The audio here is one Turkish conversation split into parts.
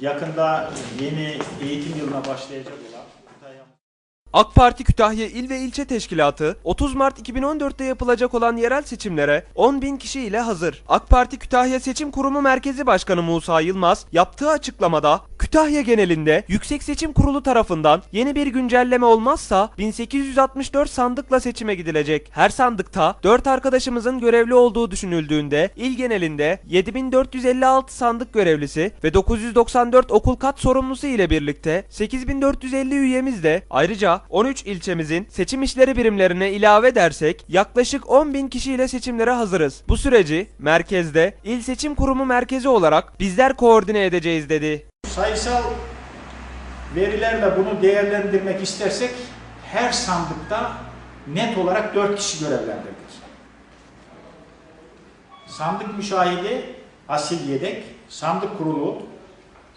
yakında yeni eğitim yılına başlayacak olan AK Parti Kütahya İl ve İlçe Teşkilatı 30 Mart 2014'te yapılacak olan yerel seçimlere 10 bin kişi ile hazır. AK Parti Kütahya Seçim Kurumu Merkezi Başkanı Musa Yılmaz yaptığı açıklamada Kütahya genelinde Yüksek Seçim Kurulu tarafından yeni bir güncelleme olmazsa 1864 sandıkla seçime gidilecek. Her sandıkta 4 arkadaşımızın görevli olduğu düşünüldüğünde il genelinde 7456 sandık görevlisi ve 994 okul kat sorumlusu ile birlikte 8450 üyemiz de ayrıca 13 ilçemizin seçim işleri birimlerine ilave edersek yaklaşık 10 bin kişiyle seçimlere hazırız. Bu süreci merkezde İl Seçim Kurumu merkezi olarak bizler koordine edeceğiz dedi. sayısal verilerle bunu değerlendirmek istersek her sandıkta net olarak 4 kişi görevlendirdik. Sandık müşahidi asil yedek, sandık kurulu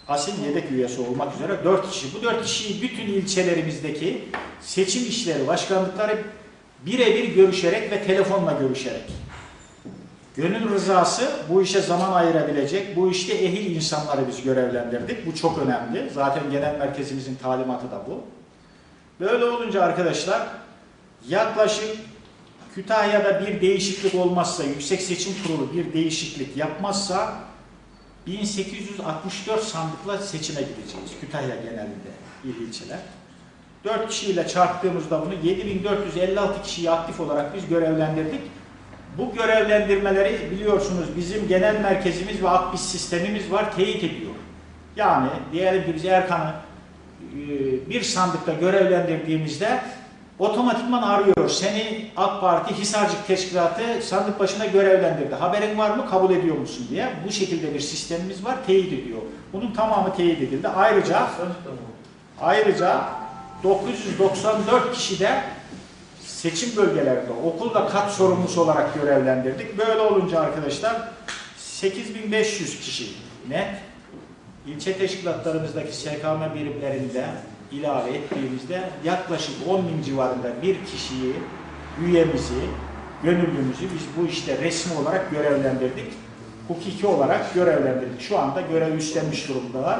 asil yedek üyesi olmak üzere 4 kişi. Bu 4 kişiyi bütün ilçelerimizdeki seçim işleri başkanlıkları birebir görüşerek ve telefonla görüşerek Gönül rızası bu işe zaman ayırabilecek, bu işte ehil insanları biz görevlendirdik. Bu çok önemli. Zaten genel merkezimizin talimatı da bu. Böyle olunca arkadaşlar yaklaşık Kütahya'da bir değişiklik olmazsa, Yüksek Seçim Kurulu bir değişiklik yapmazsa 1864 sandıkla seçime gideceğiz Kütahya genelinde il ilçeler. 4 kişiyle çarptığımızda bunu 7456 kişiyi aktif olarak biz görevlendirdik. Bu görevlendirmeleri biliyorsunuz bizim genel merkezimiz ve akbis sistemimiz var teyit ediyor. Yani diyelim ki biz Erkan'ı e, bir sandıkta görevlendirdiğimizde otomatikman arıyor. Seni AK Parti Hisarcık Teşkilatı sandık başına görevlendirdi. Haberin var mı? Kabul ediyor musun diye. Bu şekilde bir sistemimiz var. Teyit ediyor. Bunun tamamı teyit edildi. Ayrıca ayrıca 994 kişi de seçim bölgelerinde okulda kat sorumlusu olarak görevlendirdik. Böyle olunca arkadaşlar 8500 kişi net ilçe teşkilatlarımızdaki SKM birimlerinde ilave ettiğimizde yaklaşık 10 bin civarında bir kişiyi, üyemizi, gönüllümüzü biz bu işte resmi olarak görevlendirdik. Hukuki olarak görevlendirdik. Şu anda görev üstlenmiş durumdalar.